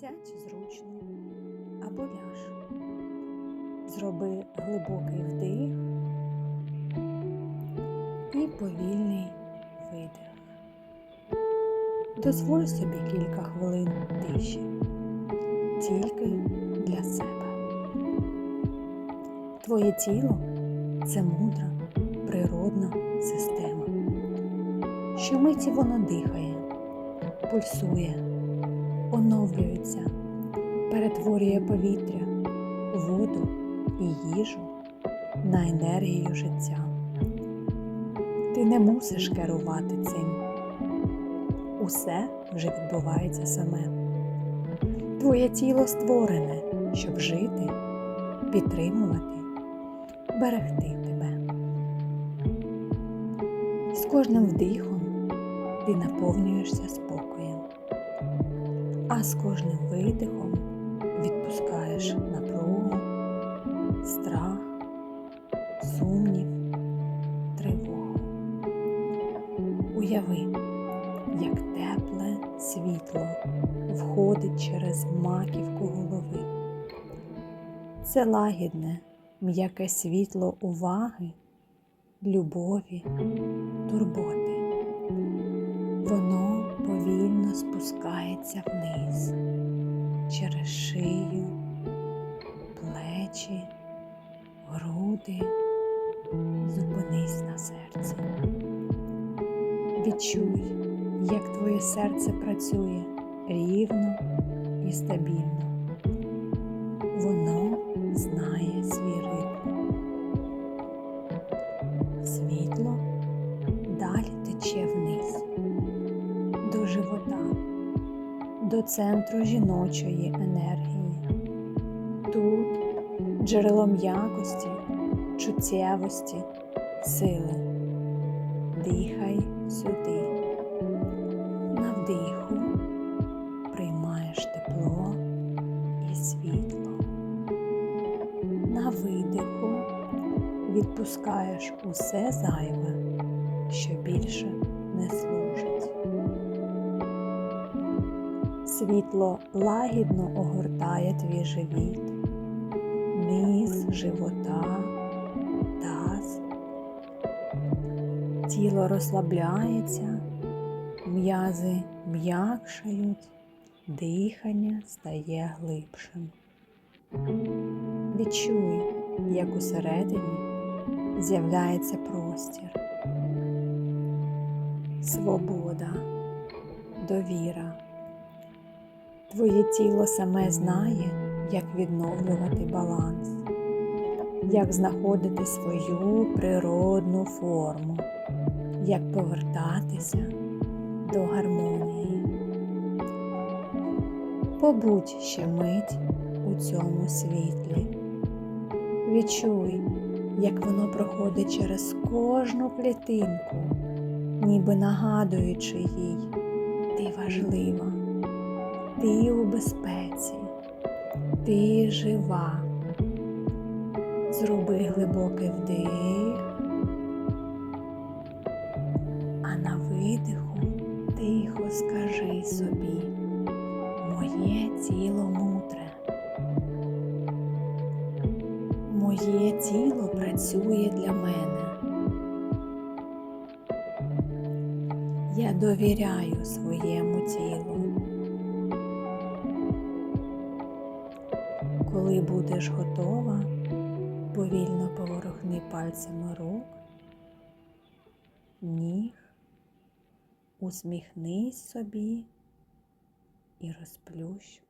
Сядь зручно або ляж. Зроби глибокий вдих і повільний видих. Дозволь собі кілька хвилин тиші, тільки для себе. Твоє тіло це мудра, природна система. Щомиті воно дихає, пульсує, оновлюється, перетворює повітря, воду і їжу на енергію життя. Ти не мусиш керувати цим. Усе вже відбувається саме. Твоє тіло створене, щоб жити, підтримувати, берегти тебе. З кожним вдихом ти наповнюєшся спокоєм, а з кожним видихом відпускаєш напругу, страх, сумнів, тривогу. Уяви, як тепле світло входить через маківку голови. Це лагідне, м'яке світло уваги, любові, турботи. Воно повільно спускається вниз через шию, плечі, груди. Зупинись на серці. Відчуй, як твоє серце працює рівно і стабільно. Воно знає свій ритм. Світло далі тече вниз до центру жіночої енергії. Тут джерело м'якості, чуттєвості, сили. Дихай сюди. На вдиху приймаєш тепло і світло. На видиху відпускаєш усе зайве, що більше не служить. Світло лагідно огортає твій живіт, низ живота, таз. Тіло розслабляється, м'язи м'якшають, дихання стає глибшим. Відчуй, як усередині з'являється простір, свобода, довіра. Твоє тіло саме знає, як відновлювати баланс, як знаходити свою природну форму, як повертатися до гармонії. Побудь ще мить у цьому світлі. Відчуй, як воно проходить через кожну клітинку, ніби нагадуючи їй, ти важлива, безпеці, ти жива. Зроби глибокий вдих, а на видиху тихо скажи собі, моє тіло мудре. Моє тіло працює для мене. Я довіряю своєму тілу. Коли будеш готова, повільно поворухни пальцями рук, ніг, усміхнись собі і розплющ